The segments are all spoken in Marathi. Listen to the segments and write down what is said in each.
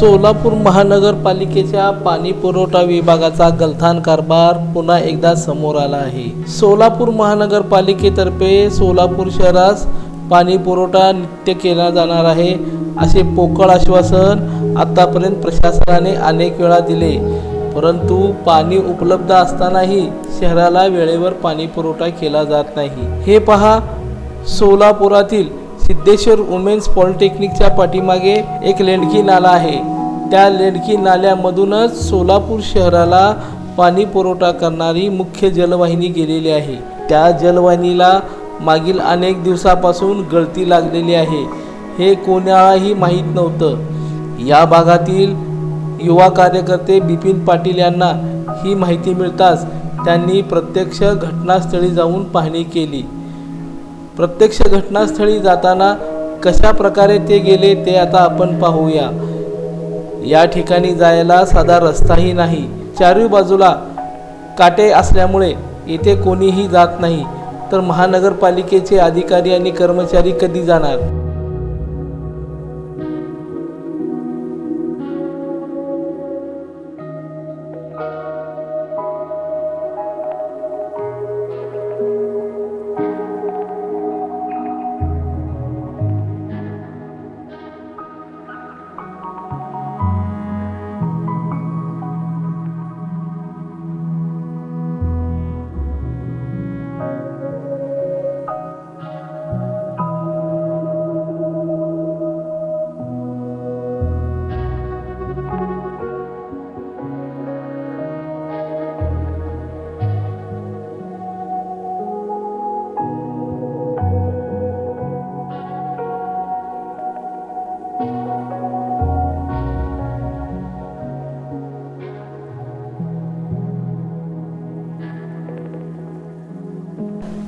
सोलापूर महानगरपालिकेच्या पाणी पुरवठा विभागाचा गलथान कारभार पुन्हा एकदा समोर आला आहे. सोलापूर महानगरपालिकेतर्फे सोलापूर शहरास पाणी पुरवठा नित्य केला जाणार आहे असे पोकळ आश्वासन आतापर्यंत प्रशासनाने अनेक वेळा दिले. परंतु पाणी उपलब्ध असतानाही शहराला वेळेवर पाणी पुरवठा केला जात नाही. हे पहा सोलापुरातील सिद्धेश्वर वुमेन्स पॉलिटेक्निकच्या पाठीमागे एक लेंडकी नाला आहे. त्या लेडकी नाल्यामधूनच सोलापूर शहराला पाणी पुरवठा करणारी मुख्य जलवाहिनी गेलेली आहे. त्या जलवाहिनीला मागील अनेक दिवसापासून गळती लागलेली आहे. हे कोणालाही माहीत नव्हतं. या भागातील युवा कार्यकर्ते बिपिन पाटील यांना ही माहिती मिळताच त्यांनी प्रत्यक्ष घटनास्थळी जाऊन पाहणी केली. प्रत्यक्ष घटनास्थळी जाताना कशा प्रकारे ते गेले ते आता आपण पाहूया. या ठिकाणी जायला साधा रस्ताही नाही. चारही बाजूला काटे असल्यामुळे येथे कोणीही जात नाही. तर महानगरपालिकेचे अधिकारी आणि कर्मचारी कधी जाणार?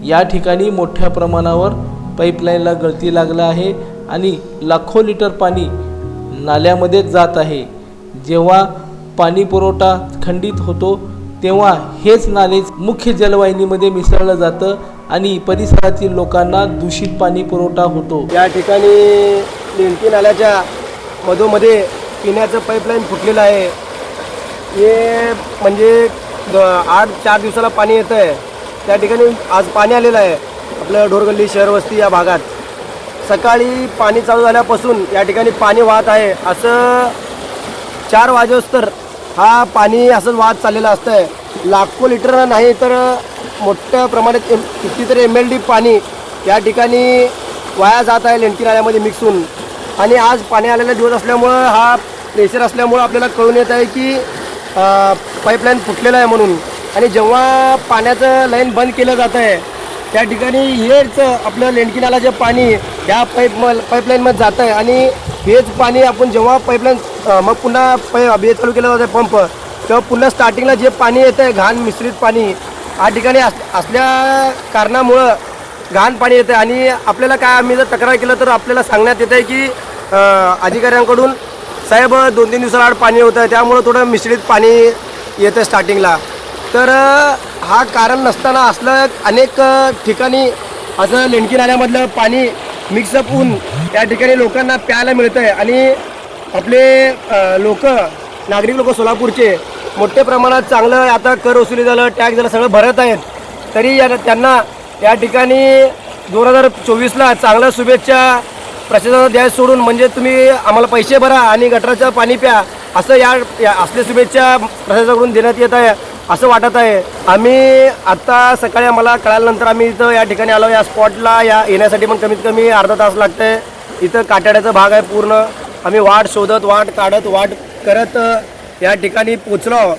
या ठिकाणी मोठ्या प्रमाणावर पाईपलाईनला गळती लागला आहे आणि लाखो लिटर पाणी नाल्यामध्येच जात आहे. जेव्हा पाणी पुरवठा खंडित होतो तेव्हा हेच नाले मुख्य जलवाहिनीमध्ये मिसळलं जातं आणि परिसरातील लोकांना दूषित पाणी पुरवठा होतो. या ठिकाणी लेंटी नाल्याच्या मधोमध्ये पिण्याचं पाईपलाईन फुटलेलं आहे. हे म्हणजे आठ चार दिवसाला पाणी येतं आहे त्या ठिकाणी आज पाणी आलेलं आहे. आपलं ढोरगल्ली शहर वस्ती या भागात. सकाळी पाणी चालू झाल्यापासून या ठिकाणी पाणी वाहत आहे. असं चार वाजेस्तर हा पाणी असं वाहत चाललेलं असतं आहे लाखो लिटर नाही तर मोठ्या प्रमाणात एम कितीतरी एम एल डी पाणी या ठिकाणी वाया जात आहे लेंटी नाल्यामध्ये मिक्स होऊन आणि आज पाणी आलेला दिवस असल्यामुळं हा प्रेशर असल्यामुळं आपल्याला कळून येत आहे की पाईपलाईन फुटलेला आहे म्हणून. आणि जेव्हा पाण्याचं लाईन बंद केलं जातं आहे त्या ठिकाणी हेच आपलं लेंडकी जे पाणी ह्या पाईप पाईपलाईनमध्ये जातं आहे. आणि हेच पाणी आपण जेव्हा पाईपलाईन मग पुन्हा पै हे चालू केलं जातं पंप तेव्हा पुन्हा स्टार्टिंगला जे पाणी येतं आहे घाण मिश्रित पाणी या ठिकाणी अस असल्या कारणामुळं घाण पाणी येतं आणि आपल्याला काय आम्ही जर तक्रार केलं तर आपल्याला सांगण्यात येतं आहे की अधिकाऱ्यांकडून साहेब दोन तीन दिवसाआड पाणी होतं त्यामुळं थोडं मिश्रित पाणी येतं स्टार्टिंगला तर हा कारण नसताना असलं अनेक ठिकाणी असं लेंडकी नाल्यामधलं पाणी मिक्सअप होऊन या ठिकाणी लोकांना प्यायला मिळतं आहे आणि आपले लोक नागरिक लोक सोलापूरचे मोठ्या प्रमाणात चांगलं आता कर वसुली झालं टॅक्स झालं सगळं भरत आहेत. तरी या त्यांना या ठिकाणी दोन हजार चोवीसला चांगल्या शुभेच्छा प्रशासनाला द्यायला सोडून म्हणजे तुम्ही आम्हाला पैसे भरा आणि गटराचं पाणी प्या असं या या असल्या शुभेच्छा प्रशासनाकडून देण्यात येत आहे. असं वाटत आहे. आम्ही आत्ता सकाळी आम्हाला कळाल्यानंतर आम्ही इथं या ठिकाणी आलो या स्पॉटला या येण्यासाठी पण कमीत कमी अर्धा तास लागतंय. इथं काटाड्याचा भाग आहे पूर्ण. आम्ही वाट शोधत वाट काढत वाट करत या ठिकाणी पोचलो.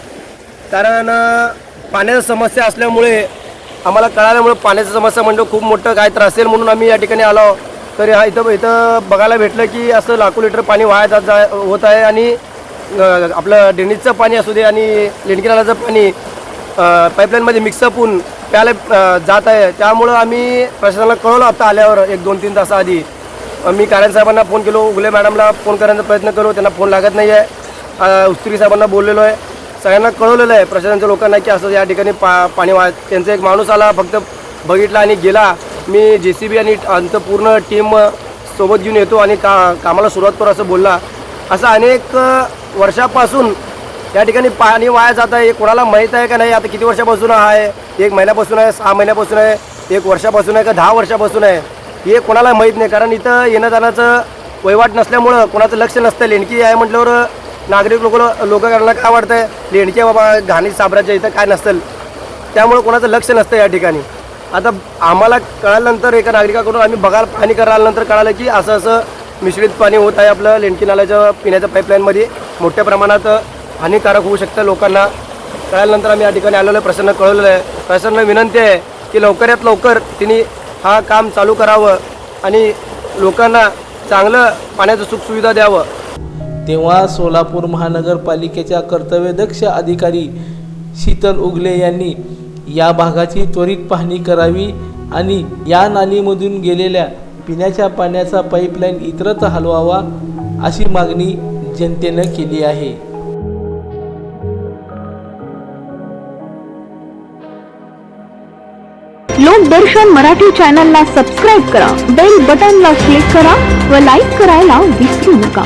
कारण पाण्याची समस्या असल्यामुळे आम्हाला कळाल्यामुळे पाण्याची समस्या म्हणजे खूप मोठं काय तर असेल म्हणून आम्ही या ठिकाणी आलो. तर हा इथं इथं बघायला भेटलं की असं लाखो लिटर पाणी वाया जात जा होत आहे आणि आपलं ड्रेनेजचं पाणी असू दे आणि लेंडकी पाणी पाईपलाईनमध्ये मिक्सअप होऊन प्यायला जात आहे. त्यामुळं आम्ही प्रशासनाला कळवलं आता आल्यावर एक दोन तीन तासाआधी मी कारण साहेबांना फोन केलो उगले मॅडमला फोन करण्याचा प्रयत्न करू त्यांना फोन लागत नाही आहे उस्त्री साहेबांना बोललेलो आहे. सगळ्यांना कळवलेलं आहे प्रशासनाच्या लोकांना की असं या ठिकाणी पा पाणी वा त्यांचा एक माणूस आला फक्त बघितला आणि गेला. मी जे सी बी आणि आमचं पूर्ण टीम सोबत घेऊन येतो आणि का कामाला सुरुवात करू असं बोलला. असं अनेक वर्षापासून या ठिकाणी पाणी वाया जात आहे. हे कोणाला माहीत आहे का नाही? आता किती वर्षापासून आहे? एक महिन्यापासून आहे सहा महिन्यापासून आहे एक वर्षापासून आहे का दहा वर्षापासून आहे? हे कोणाला माहीत नाही. कारण इथं येणं जाण्याचं वहिवाट नसल्यामुळं कोणाचं लक्ष नसतं लेणकी आहे म्हटल्यावर नागरिक लोक लोकांना काय वाटतं लेणकी आहे बाबा घाणी साबराच्या इथं काय नसतं त्यामुळं कोणाचं लक्ष नसतं या ठिकाणी. आता आम्हाला कळाल्यानंतर एका नागरिकाकडून आम्ही बघायला पाणी करायला नंतर कळालं की असं असं मिश्रित पाणी होत आहे आपलं लेंडकी नाल्याच्या पिण्याच्या पाईपलाईनमध्ये. मोठ्या प्रमाणात हानिकारक होऊ शकतं लोकांना. कळल्यानंतर आम्ही या ठिकाणी आलेलो आहे प्रसन्न कळवलेलं आहे. प्रसन्न विनंती आहे की लवकरात लवकर तिने हा काम चालू करावं आणि लोकांना चांगलं पाण्याचं सुखसुविधा द्यावं. तेव्हा सोलापूर महानगरपालिकेच्या कर्तव्यदक्ष अधिकारी शीतल उगले यांनी या भागाची त्वरित पाहणी करावी आणि या नालीमधून गेलेल्या पिण्याच्या पाण्याचा पाईपलाईन इतरत्र हलवावा अशी मागणी जनतेनं केली आहे. लोकदर्शन मराठी चॅनलला सबस्क्राईब करा बेल बटनला क्लिक करा व लाईक करायला विसरू नका.